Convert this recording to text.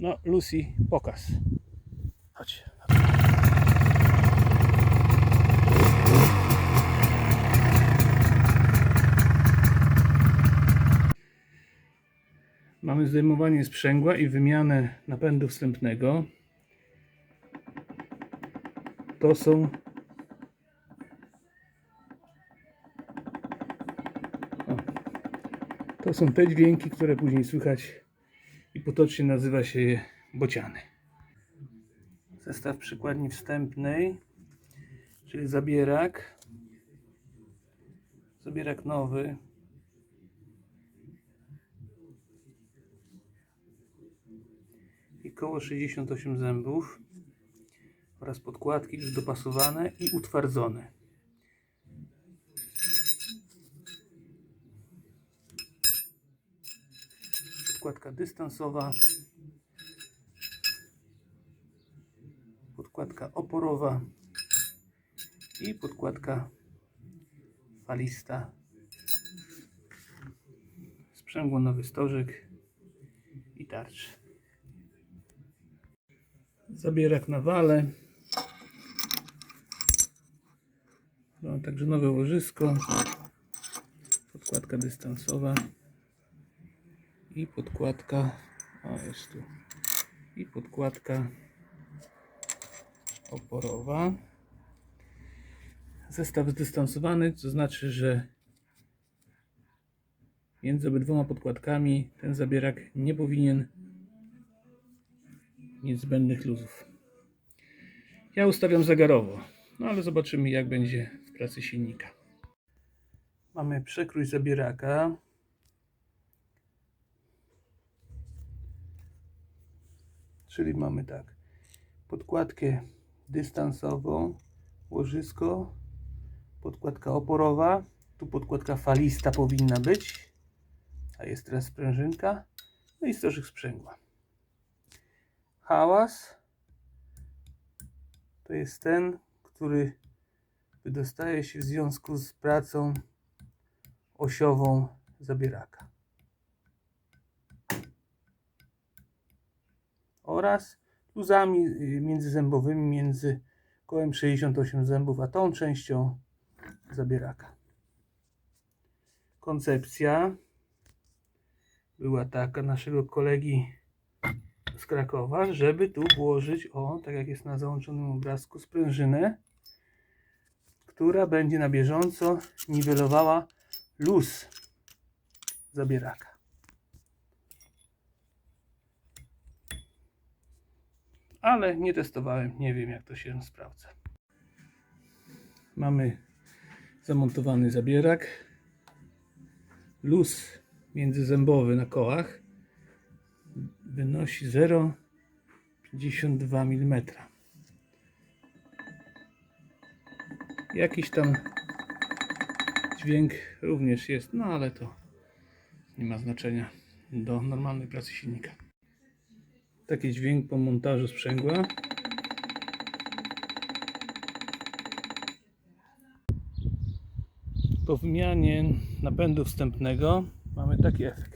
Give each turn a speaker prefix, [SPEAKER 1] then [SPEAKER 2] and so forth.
[SPEAKER 1] No, Lucy, pokaz. Chodź. Mamy zdejmowanie sprzęgła i wymianę napędu wstępnego. To są o, to są te dźwięki, które później słychać potocznie nazywa się je bociany. Zestaw przykładni wstępnej, czyli zabierak. Zabierak nowy. I koło 68 zębów oraz podkładki już dopasowane i utwardzone. Podkładka dystansowa. Podkładka oporowa i podkładka falista. Sprzęgło nowy stożek i tarcz. Zabierak na wale. No, także nowe łożysko. Podkładka dystansowa. I podkładka. O, jest tu. I podkładka oporowa. Zestaw zdystansowany, co znaczy, że między obydwoma podkładkami ten zabierak nie powinien mieć zbędnych luzów. Ja ustawiam zegarowo, no ale zobaczymy jak będzie w pracy silnika. Mamy przekrój zabieraka. Czyli mamy tak, podkładkę dystansową, łożysko, podkładka oporowa, tu podkładka falista powinna być, a jest teraz sprężynka, no i stożek sprzęgła. Hałas to jest ten, który wydostaje się w związku z pracą osiową zabieraka. Oraz luzami y, międzyzębowymi między kołem 68 zębów a tą częścią zabieraka. Koncepcja była taka naszego kolegi z Krakowa, żeby tu włożyć, o, tak jak jest na załączonym obrazku, sprężynę, która będzie na bieżąco niwelowała luz zabieraka. Ale nie testowałem, nie wiem jak to się sprawdza. Mamy zamontowany zabierak. Luz międzyzębowy na kołach wynosi 0,52 mm. Jakiś tam dźwięk również jest, no ale to nie ma znaczenia do normalnej pracy silnika. Taki dźwięk po montażu sprzęgła. Po wymianie napędu wstępnego mamy taki efekt.